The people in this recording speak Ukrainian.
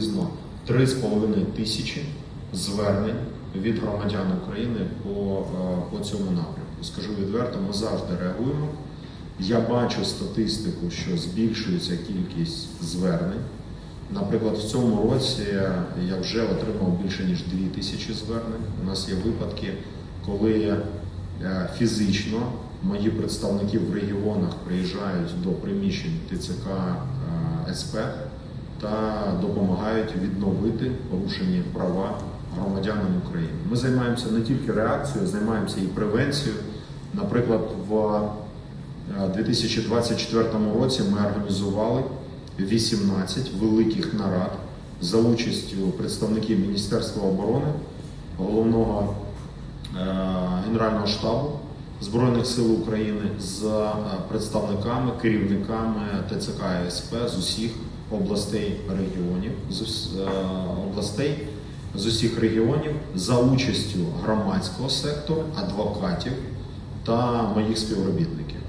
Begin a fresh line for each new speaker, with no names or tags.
приблизно 3,5 тисячі звернень від громадян України по, е, по цьому напрямку. Скажу відверто, ми завжди реагуємо. Я бачу статистику, що збільшується кількість звернень. Наприклад, в цьому році я вже отримав більше ніж 2 тисячі звернень. У нас є випадки, коли е, фізично мої представники в регіонах приїжджають до приміщень ТЦК е, СП та допомагають відновити порушені права громадянам України. Ми займаємося не тільки реакцією, займаємося і превенцією. Наприклад, в е, 2024 році ми організували 18 великих нарад за участю представників Міністерства оборони, головного е, Генерального штабу Збройних сил України з е, представниками, керівниками ТЦК СП з усіх областей регіонів, з е, областей з усіх регіонів за участю громадського сектору, адвокатів та моїх співробітників.